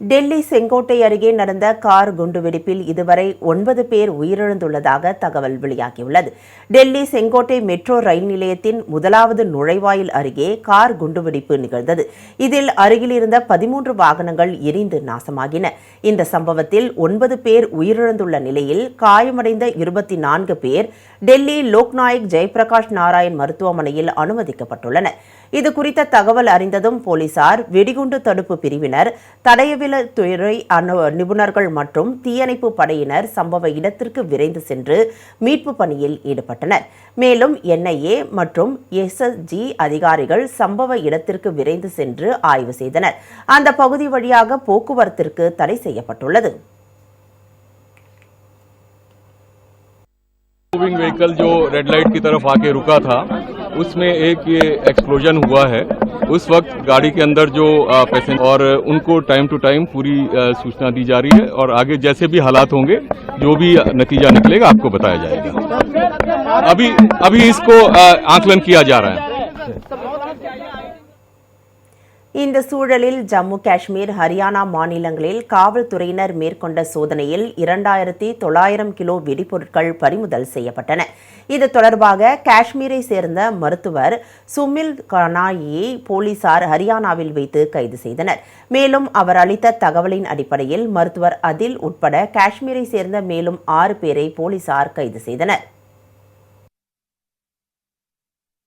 டெல்லி செங்கோட்டை அருகே நடந்த கார் குண்டுவெடிப்பில் இதுவரை ஒன்பது பேர் உயிரிழந்துள்ளதாக தகவல் வெளியாகியுள்ளது. டெல்லி செங்கோட்டை மெட்ரோ ரயில் நிலையத்தின் முதலாவது நுழைவாயில் அருகே கார் குண்டுவெடிப்பு நிகழ்ந்தது. இதில் அருகில் இருந்த பதிமூன்று வாகனங்கள் எரிந்து நாசமாகின. இந்த சம்பவத்தில் ஒன்பது பேர் உயிரிழந்துள்ள நிலையில் காயமடைந்த இருபத்தி நான்கு பேர் டெல்லி லோக்நாயக் ஜெயபிரகாஷ் நாராயண் மருத்துவமனையில் அனுமதிக்கப்பட்டுள்ளனர். இது குறித்த தகவல் அறிந்ததும் போலீசார் வெடிகுண்டு தடுப்பு பிரிவினர் தடையவே துறை அணு- நிபுணர்கள் மற்றும் தீயணைப்பு படையினர் சம்பவ இடத்திற்கு விரைந்து சென்று மீட்பு பணியில் ஈடுபட்டனர் மேலும் என்ஐஏ மற்றும் எஸ்எஸ்ஜி அதிகாரிகள் சம்பவ இடத்திற்கு விரைந்து சென்று ஆய்வு செய்தனர் அந்த பகுதி வழியாக போக்குவரத்திற்கு தடை செய்யப்பட்டுள்ளது मूविंग व्हीकल जो रेड लाइट की तरफ आके रुका था उसमें एक ये एक्सप्लोजन हुआ है। उस वक्त गाड़ी के अंदर जो पैसेंजर और उनको टाइम टू टाइम पूरी सूचना दी जा रही है और आगे जैसे भी हालात होंगे, जो भी नतीजा निकलेगा आपको बताया जाएगा। अभी अभी इसको आंकलन किया जा रहा है। இந்த சூழலில் ஜம்மு காஷ்மீர் ஹரியானா மாநிலங்களில் காவல்துறையினர் மேற்கொண்ட சோதனையில் இரண்டாயிரத்தி தொள்ளாயிரம் கிலோ வெடிபொருட்கள் பறிமுதல் செய்யப்பட்டன. இது தொடர்பாக காஷ்மீரை சேர்ந்த மருத்துவர் சுமில் கனாயியை போலீசார் ஹரியானாவில் வைத்து கைது செய்தனர். மேலும் அவர் அளித்த தகவலின் அடிப்படையில் மருத்துவர் அதில் உட்பட காஷ்மீரை சேர்ந்த மேலும் ஆறு பேரை போலீசார் கைது செய்தனர்.